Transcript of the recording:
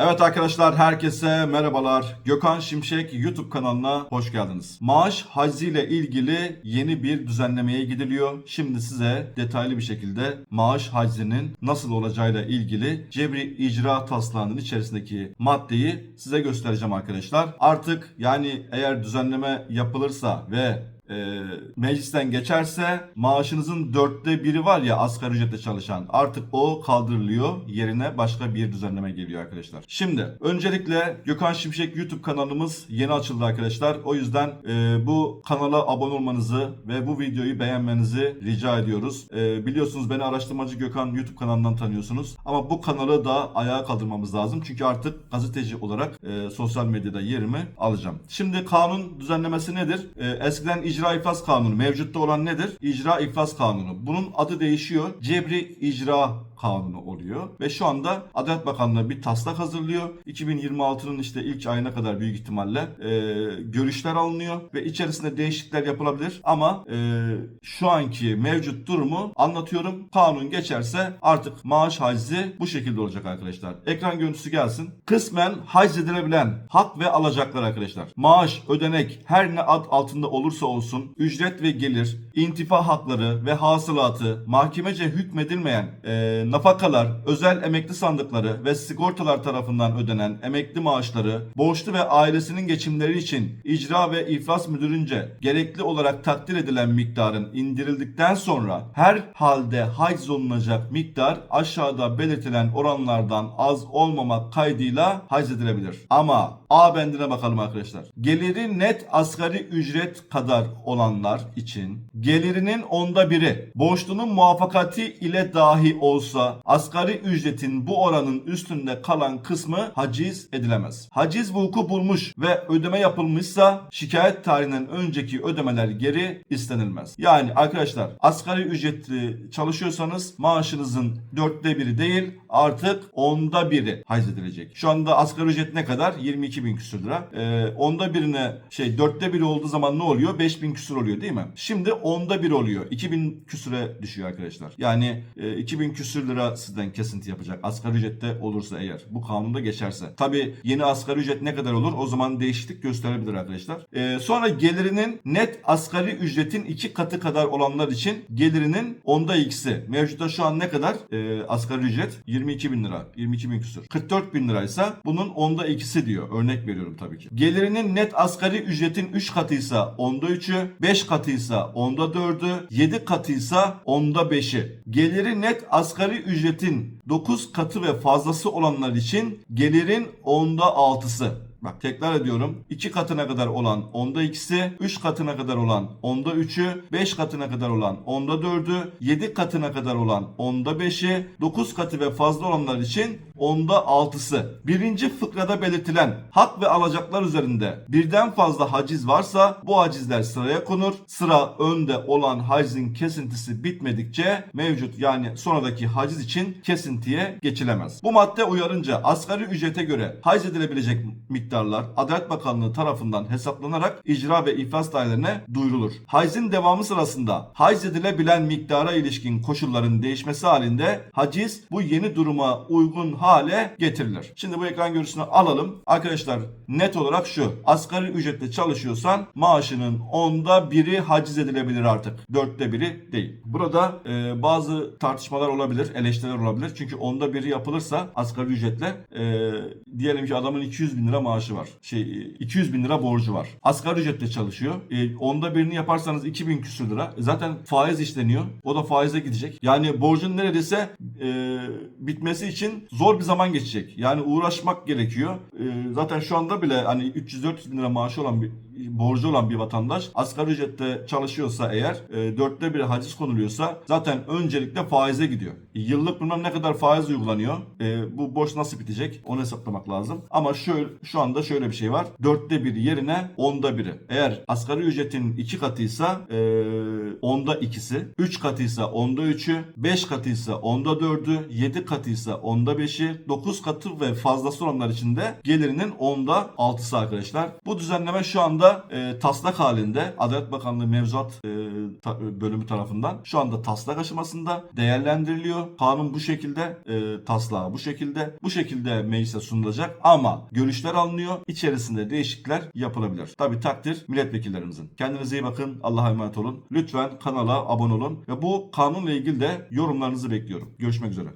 Evet arkadaşlar herkese merhabalar. Gökhan Şimşek YouTube kanalına hoş geldiniz. Maaş haccı ile ilgili yeni bir düzenlemeye gidiliyor. Şimdi size detaylı bir şekilde maaş haccının nasıl olacağıyla ilgili cebri icra taslağının içerisindeki maddeyi size göstereceğim arkadaşlar. Artık yani eğer düzenleme yapılırsa ve e, meclisten geçerse maaşınızın dörtte biri var ya asgari ücretle çalışan artık o kaldırılıyor yerine başka bir düzenleme geliyor arkadaşlar. Şimdi öncelikle Gökhan Şimşek YouTube kanalımız yeni açıldı arkadaşlar. O yüzden e, bu kanala abone olmanızı ve bu videoyu beğenmenizi rica ediyoruz. E, biliyorsunuz beni araştırmacı Gökhan YouTube kanalından tanıyorsunuz. Ama bu kanalı da ayağa kaldırmamız lazım. Çünkü artık gazeteci olarak e, sosyal medyada yerimi alacağım. Şimdi kanun düzenlemesi nedir? E, eskiden icra iflas kanunu mevcutta olan nedir? İcra iflas kanunu. Bunun adı değişiyor. Cebri icra kanunu oluyor ve şu anda Adalet Bakanlığı bir taslak hazırlıyor. 2026'nın işte ilk ayına kadar büyük ihtimalle e, görüşler alınıyor ve içerisinde değişiklikler yapılabilir ama e, şu anki mevcut durumu anlatıyorum. Kanun geçerse artık maaş haczi bu şekilde olacak arkadaşlar. Ekran görüntüsü gelsin. Kısmen hac edilebilen hak ve alacaklar arkadaşlar. Maaş, ödenek her ne ad altında olursa olsun ücret ve gelir, intifa hakları ve hasılatı mahkemece hükmedilmeyen e, nafakalar, özel emekli sandıkları ve sigortalar tarafından ödenen emekli maaşları, borçlu ve ailesinin geçimleri için icra ve iflas müdürünce gerekli olarak takdir edilen miktarın indirildikten sonra her halde haiz olunacak miktar aşağıda belirtilen oranlardan az olmamak kaydıyla haiz edilebilir. Ama A bendine bakalım arkadaşlar. Geliri net asgari ücret kadar olanlar için gelirinin onda biri borçlunun muvaffakati ile dahi olsa asgari ücretin bu oranın üstünde kalan kısmı haciz edilemez. Haciz vuku bulmuş ve ödeme yapılmışsa şikayet tarihinden önceki ödemeler geri istenilmez. Yani arkadaşlar asgari ücretli çalışıyorsanız maaşınızın dörtte biri değil artık onda biri haiz edilecek. Şu anda asgari ücret ne kadar? 22 bin küsür lira. Ee, onda birine şey dörtte biri olduğu zaman ne oluyor? 5 bin küsür oluyor değil mi? Şimdi onda bir oluyor. 2000 küsüre düşüyor arkadaşlar. Yani e, 2000 küsür lira sizden kesinti yapacak. Asgari ücrette olursa eğer. Bu kanunda geçerse. Tabi yeni asgari ücret ne kadar olur? O zaman değişiklik gösterebilir arkadaşlar. Ee, sonra gelirinin net asgari ücretin iki katı kadar olanlar için gelirinin onda ikisi. Mevcutta şu an ne kadar? Ee, asgari ücret 22 bin lira. 22 bin küsur. 44 bin liraysa bunun onda ikisi diyor. Örnek veriyorum tabii ki. Gelirinin net asgari ücretin 3 katıysa onda 3'ü, 5 katıysa onda 4'ü, 7 katıysa onda 5'i. Geliri net asgari ücretin 9 katı ve fazlası olanlar için gelirin onda 6'sı. Bak tekrar ediyorum. 2 katına kadar olan onda ikisi, 3 katına kadar olan onda 3'ü, 5 katına kadar olan onda 4'ü, 7 katına kadar olan onda 5'i, 9 katı ve fazla olanlar için onda 6'sı. Birinci fıkrada belirtilen hak ve alacaklar üzerinde birden fazla haciz varsa bu hacizler sıraya konur. Sıra önde olan hacizin kesintisi bitmedikçe mevcut yani sonradaki haciz için kesintiye geçilemez. Bu madde uyarınca asgari ücrete göre haiz edilebilecek miktarlar Adalet Bakanlığı tarafından hesaplanarak icra ve iflas dairelerine duyurulur. Haizin devamı sırasında haiz edilebilen miktara ilişkin koşulların değişmesi halinde haciz bu yeni duruma uygun hale getirilir. Şimdi bu ekran görüntüsünü alalım. Arkadaşlar net olarak şu. Asgari ücretle çalışıyorsan maaşının onda biri haciz edilebilir artık. Dörtte biri değil. Burada e, bazı tartışmalar olabilir, eleştiriler olabilir. Çünkü onda biri yapılırsa asgari ücretle e, diyelim ki adamın 200 bin lira maaşı var. Şey 200 bin lira borcu var. Asgari ücretle çalışıyor. E, onda birini yaparsanız 2000 küsür lira. E, zaten faiz işleniyor. O da faize gidecek. Yani borcun neredeyse e, bitmesi için zor bir zaman geçecek. Yani uğraşmak gerekiyor. E, zaten şu anda bile hani 300-400 bin lira maaşı olan bir borcu olan bir vatandaş asgari ücrette çalışıyorsa eğer e, dörtte bir haciz konuluyorsa zaten öncelikle faize gidiyor. Yıllık bilmem ne kadar faiz uygulanıyor. E, bu borç nasıl bitecek? Onu hesaplamak lazım. Ama şöyle şu anda şöyle bir şey var. Dörtte biri yerine onda biri. Eğer asgari ücretin iki katıysa e, onda ikisi, üç katıysa onda üçü, beş katıysa onda dördü, yedi katıysa onda beşi, dokuz katı ve fazlası olanlar için de gelirinin onda altısı arkadaşlar. Bu düzenleme şu anda e, taslak halinde Adalet Bakanlığı mevzuat e, ta- bölümü tarafından şu anda taslak aşamasında değerlendiriliyor. Kanun bu şekilde, e, taslağı bu şekilde, bu şekilde meclise sunulacak ama görüşler alınıyor. İçerisinde değişiklikler yapılabilir. Tabi takdir milletvekillerimizin. Kendinize iyi bakın. Allah'a emanet olun. Lütfen kanala abone olun ve bu kanunla ilgili de yorumlarınızı bekliyorum. Görüşmek üzere.